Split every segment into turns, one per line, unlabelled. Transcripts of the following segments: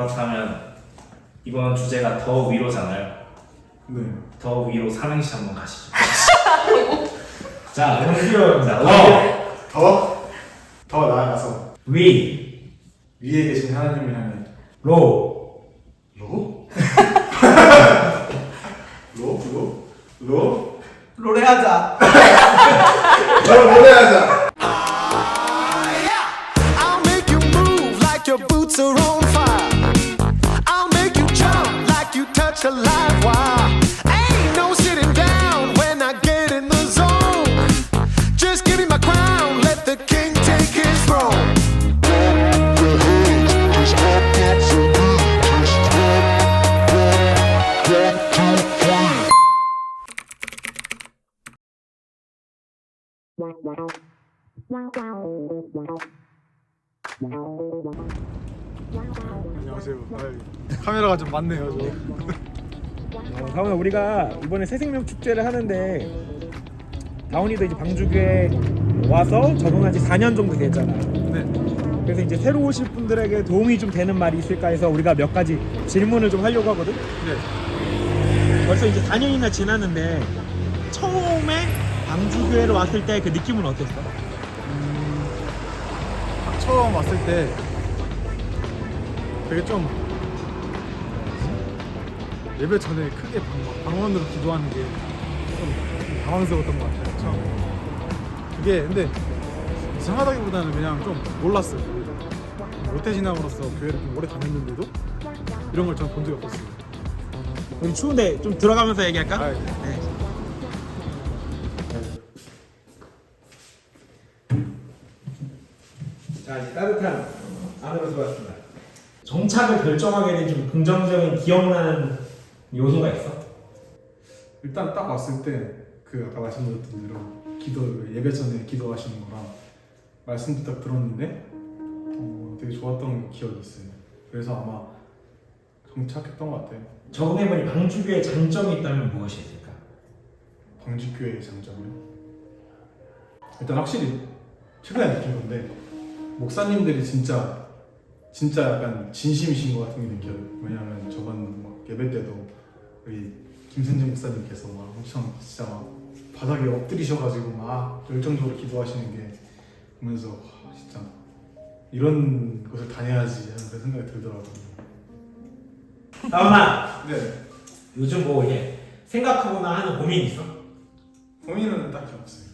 그렇다면 이번 주제가 더 위로잖아요.
네.
더 위로 삼행시 한번 가시죠. 자, 은기로입니다. 더,
더, 더 나아가서
위,
위에 계신 하나님을 향해
로,
로? 안녕하세요. 아이, 카메라가 좀 많네요, 저.
어, 다운아 우리가 이번에 새생명 축제를 하는데 다운이도 이제 방주교에 와서 적응한 지 4년 정도 됐잖아.
네.
그래서 이제 새로 오실 분들에게 도움이 좀 되는 말이 있을까 해서 우리가 몇 가지 질문을 좀 하려고 하거든.
네.
벌써 이제 4년이나 지났는데 처음에 방주교회로 왔을 때 그 느낌은 어땠어?
딱 처음 왔을 때 되게 좀 예배 전에 크게 방, 방언으로 기도하는 게좀 당황스러웠던 것 같아요. 처음. 그게 근데 이상하다기보다는 그냥 좀 놀랐어요. 모태 신앙으로서 교회를 좀 오래 다녔는데도 이런 걸 저는 본 적이 없었어요.
우리 추운데 좀 들어가면서 얘기할까?
아,
자 이제 따뜻한 안으로 들어왔습니다. 정착을 결정하게 된 좀 긍정적인 기억나는 요소가 있어?
일단 딱 왔을 때 그 아까 말씀드렸던 대로 기도 예배 전에 기도하시는 거랑 말씀도 딱 들었는데 어, 되게 좋았던 기억이 있어요. 그래서 아마 정착했던 것 같아요.
적응해보니 방주교의 장점이 있다면 무엇이 있을까?
광주교회의 장점이요. 일단 확실히 최근에 느낀 건데 목사님들이 진짜 진짜 약간 진심이신 것 같은 게 느껴요. 왜냐하면 저번 막 예배 때도 우리 김선재 목사님께서 막 엄청 진짜 막 바닥에 엎드리셔가지고 막 열정적으로 기도하시는 게 보면서 와, 진짜 이런 곳을 다녀야지 하는 그런 생각이 들더라고요.
다운아
네,
요즘 뭐 이게 생각하거나 하는 고민 있어?
고민은 딱히 없어요.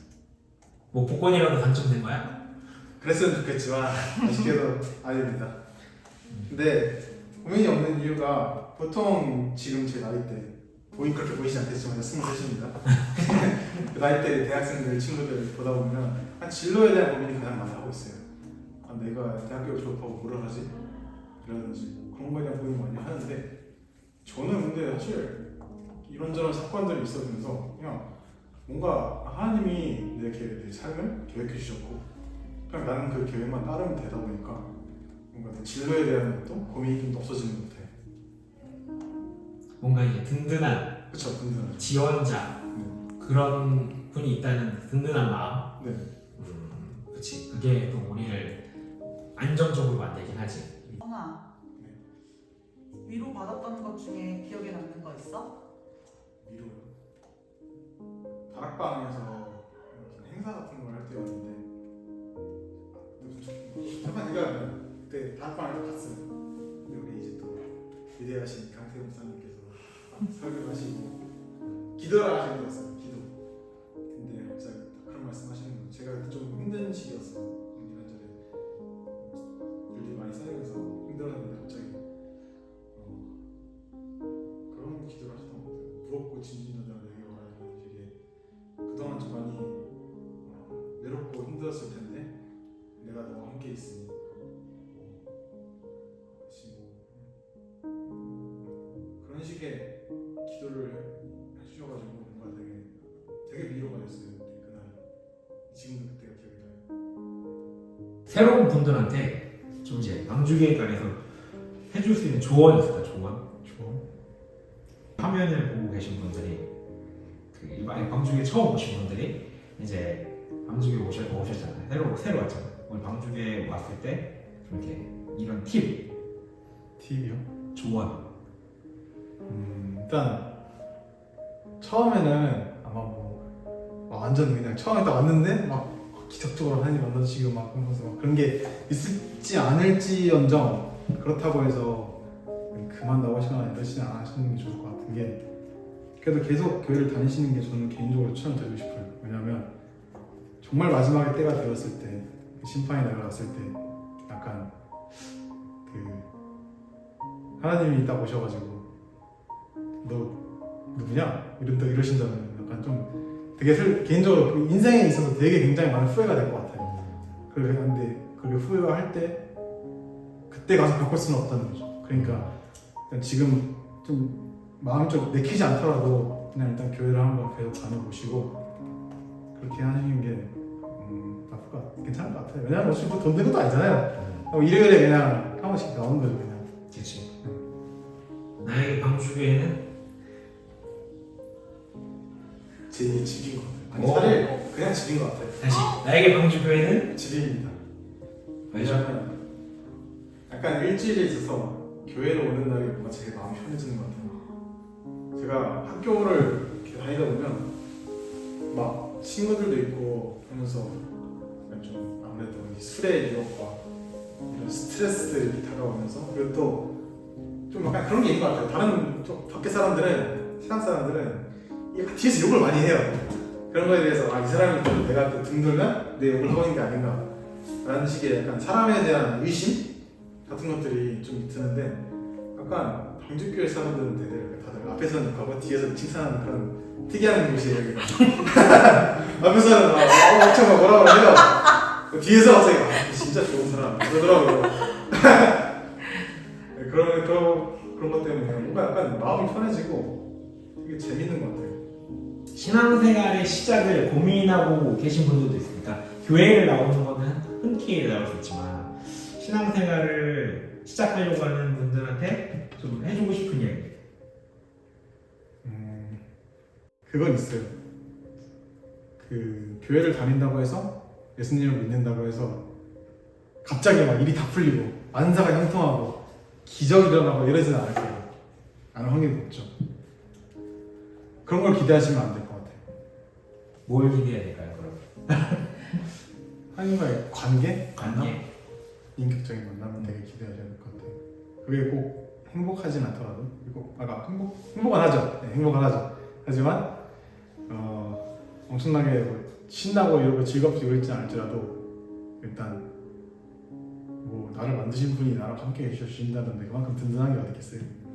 뭐 복권이라도 당첨된 거야?
그랬으면 좋겠지만 아쉽게도 아닙니다. 근데 고민이 없는 이유가 보통 지금 제 나이 때 보이 그렇게 보이지 않겠지만 스물 셋입니다. 그 나이 때 대학생들 친구들 보다 보면 한 진로에 대한 고민이 가장 많이 하고 있어요. 아, 내가 대학교 졸업하고 뭘 하지? 뭐 그런 거에 대한 고민 많이 하는데 저는 근데 사실 이런저런 사건들이 있어지면서 그냥 뭔가 하나님이 내, 계- 내 삶을 계획해 주셨고 그냥 나는 그 계획만 따르면 되다 보니까 뭔가 내 진로에 대한 것도 고민이 좀 없어지는 것 같아요.
뭔가 이제 든든한
그쵸, 든든하죠.
지원자 그런 분이 있다는 든든한 마음
네.
음, 그치 그게 또 우리를 안정적으로 만들긴 하지
성아. 위로 받았던 것 중에 기억에 남는 거 있어?
미로요. 다락방에서 무슨 행사 같은 걸 할 때였는데 잠깐 얘기하면 그때 다락방에 갔어요. 근데 우리 이제 또 위대하신 강태 목사님께서 설교를 하시고 기도를 하시는 거였어요. 기도. 근데 갑자기 그런 말씀하시는 거 제가 좀 힘든 시기였어. 이런저런 일이 많이 쌓이면서 힘들었는데 갑자기 어, 그런 기도를 하셨던 것 같아요. 부럽고 진진하다 내게 말하는 식의 그동안 좀 많이 어, 외롭고 힘들었을 텐데 내가 있으니 뭐 그런 식의 기도를 해주셔가지고 뭔가 되게 되게 위로가 됐어요 그날 지금도 그때가 기억이 나요.
새로운 분들한테 좀 이제 방주교에 관해서 해줄 수 있는 조언이 있을까 조언?
좋아.
화면을 보고 계신 분들이 그 이번에 방주교에 처음 오신 분들이 이제 방주교에 오셨, 오셨잖아요 새로 새로 왔잖아요 오늘 방주교에 왔을 때좀 이렇게 이런 팁
팁이요?
조언.
음, 일단 처음에는 아마 뭐막 완전 그냥 처음에 딱 왔는데 막 기적적으로 하나님 만나주시고 막 하면서 막 그런 게 있을지 않을지언정 그렇다고 해서 그만 나오시거나 이러시지 않으시는 게 좋을 것 같은 게 그래도 계속 교회를 다니시는 게 저는 개인적으로 추천드리고 싶어요. 왜냐하면 정말 마지막에 때가 되었을 때 심판이 다가왔을 때 약간 그 하나님이 딱 오셔가지고 너 누구냐? 이런 또 이러신다면 약간 좀 되게 슬- 개인적으로 그 인생에 있어서 되게 굉장히 많은 후회가 될 것 같아요. 그런데 그게 후회가 할 때 그때 가서 바꿀 수는 없다는 거죠. 그러니까 일단 지금 좀 마음이 좀 내키지 않더라도 그냥 일단 교회를 한번 계속 다녀보시고 그렇게 하시는 게 음, 나쁠 것 같, 괜찮을 것 같아요. 왜냐면 어차피 뭐돈 드는 것도 아니잖아요. 어, 일요일에 그냥 한 번씩 나오는 거죠 그냥.
그렇지. 나에게 방주교회는
제 집인 것 같아요.
오.
아니 사실 그냥 집인 것 같아요.
다시 나에게 방주교회는
집입니다. 왜냐면 약간 일주일에 있어서 교회를 오는 날이 뭔가 제일 마음이 편해지는 것 같아요. 제가 학교를 이렇게 다니다 보면 막 친구들도 있고 하면서 좀 아무래도 이 술의 유혹과 이런 스트레스들이 다가오면서 그리고 또 좀 약간 그런 게 있는 것 같아요. 다른 좀 밖에 사람들은 세상 사람들은 이 뒤에서 욕을 많이 해요. 그런 거에 대해서 아 이 사람이 좀 내가 또 등돌면 내 욕을 하고 있는 게 아닌가 라는 식의 약간 사람에 대한 의심 같은 것들이 좀 드는데 약간 방주교회 사람들은 되게 다들 앞에서는 가고 뒤에서 칭찬하는 그런 특이한 곳이에요 앞에서는 막 어, 엄청 막 뭐라 그래요? 뒤에서 갑자기 아 진짜 좋은 사람. 그러더라고요. 네, 그런 그런 그런 것 때문에 뭔가 약간 마음이 편해지고 되게 재밌는 것 같아요.
신앙생활의 시작을 고민하고 계신 분들도 있으니까 교회를 나오는 거는 흔쾌히 나올 수 있지만 신앙생활을 시작하려고 하는 분들한테 좀 해주고 싶은 이야기.
그건 있어요. 그 교회를 다닌다고 해서 예수님을 믿는다고 해서 갑자기 막 일이 다 풀리고 만사가 형통하고 기적이 일어나고 이러지는 않을 거예요. 않을 확률이 높죠. 그런 걸 기대하시면 안 될 것 같아요.
뭘 기대해야 될까요, 그럼?
하나님과의 관계, 만남,
관계.
인격적인 만남을 되게 기대하셔야 될 것 같아요. 그게 꼭 행복하진 않더라도 그리고 아까 행복 행복은 하죠. 네, 행복은 하죠. 하지만 어, 엄청나게 뭐 신나고 이러고 즐겁지 이러지 않을지라도 일단 뭐 나를 만드신 분이 나랑 함께 해주신다는데 그만큼 든든한 게 어디 있겠어요.